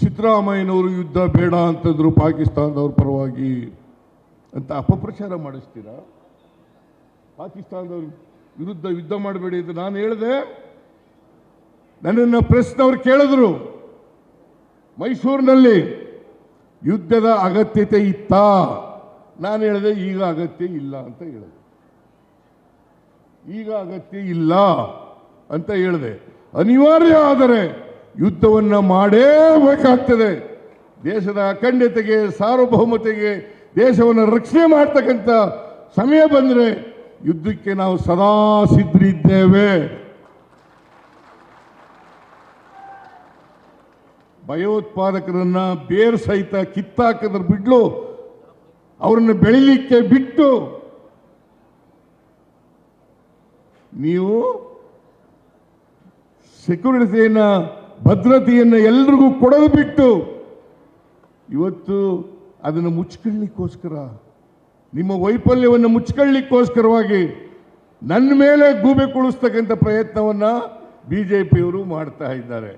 ಸಿದ್ದರಾಮಯ್ಯನವರು ಯುದ್ಧ ಬೇಡ ಅಂತಂದ್ರು ಪಾಕಿಸ್ತಾನದವ್ರ ಪರವಾಗಿ ಅಂತ ಅಪಪ್ರಚಾರ ಮಾಡಿಸ್ತೀರಾ? ಪಾಕಿಸ್ತಾನದವ್ರ ವಿರುದ್ಧ ಯುದ್ಧ ಮಾಡಬೇಡಿ ಅಂತ ನಾನು ಹೇಳಿದೆ. ನನ್ನನ್ನು ಪ್ರೆಸ್ನವ್ರು ಕೇಳಿದ್ರು. ಮೈಸೂರಿನಲ್ಲಿ ಯುದ್ಧದ ಅಗತ್ಯತೆ ಇತ್ತಾ? ನಾನು ಹೇಳಿದೆ, ಈಗ ಅಗತ್ಯ ಇಲ್ಲ ಅಂತ ಹೇಳಿದೆ. ಈಗ ಅಗತ್ಯ ಇಲ್ಲ ಅಂತ ಹೇಳಿದೆ. ಅನಿವಾರ್ಯ ಆದರೆ ಯುದ್ಧವನ್ನು ಮಾಡೇಬೇಕಾಗ್ತದೆ ದೇಶದ ಅಖಂಡತೆಗೆ, ಸಾರ್ವಭೌಮತೆಗೆ, ದೇಶವನ್ನು ರಕ್ಷಣೆ ಮಾಡ್ತಕ್ಕಂಥ ಸಮಯ ಬಂದರೆ ಯುದ್ಧಕ್ಕೆ ನಾವು ಸದಾ ಸಿದ್ಧರಿದ್ದೇವೆ. ಭಯೋತ್ಪಾದಕರನ್ನ ಬೇರ್ ಸಹಿತ ಕಿತ್ತಾಕದ್ರ ಬಿಡ್ಲು, ಅವರನ್ನು ಬೆಳಿಲಿಕ್ಕೆ ಬಿಟ್ಟು ನೀವು ಸೆಕ್ಯೂರಿಟಿಯನ್ನ ಭದ್ರತೆಯನ್ನು ಎಲ್ರಿಗೂ ಕೊಡೋದು ಬಿಟ್ಟು ಇವತ್ತು ಅದನ್ನು ಮುಚ್ಕೊಳ್ಳಿಕ್ಕೋಸ್ಕರ, ನಿಮ್ಮ ವೈಫಲ್ಯವನ್ನು ಮುಚ್ಕೊಳ್ಳಿಕ್ಕೋಸ್ಕರವಾಗಿ ನನ್ನ ಮೇಲೆ ಗೂಬೆ ಕುಳಿಸ್ತಕ್ಕಂಥ ಪ್ರಯತ್ನವನ್ನು ಬಿ ಜೆ ಪಿಯವರು ಮಾಡ್ತಾ ಇದ್ದಾರೆ.